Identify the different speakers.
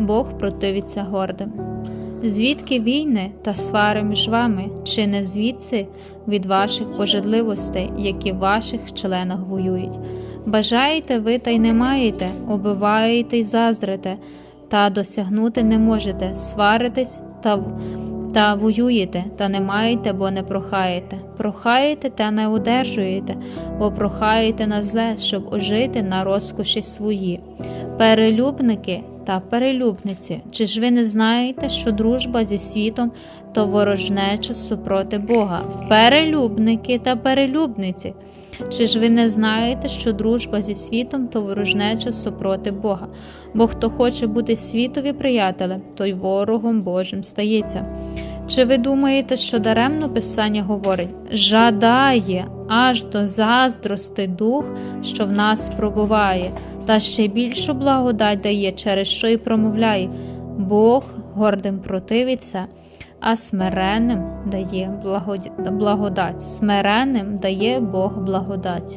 Speaker 1: Бог противиться гордим. Звідки війни та свари між вами, чи не звідси від ваших пожадливостей, які в ваших членах воюють? Бажаєте ви та й не маєте, убиваєте й заздрите, та досягнути не можете, сваритесь та, та воюєте, та не маєте, бо не прохаєте. Прохаєте та не одержуєте, бо прохаєте на зле, щоб ожити на розкоші свої. Перелюбники та перелюбниці, чи ж ви не знаєте, що дружба зі світом то ворожнеча супроти Бога? Перелюбники та перелюбниці. Чи ж ви не знаєте, що дружба зі світом то ворожнеча супроти Бога? Бо хто хоче бути світові приятелем, той ворогом Божим стається. Чи ви думаєте, що даремно Писання говорить жадає аж до заздрости дух, що в нас пробуває, та ще більшу благодать дає, через що й промовляє Бог гордим противиться, а смиренним дає благодать. Смиренним дає Бог благодать.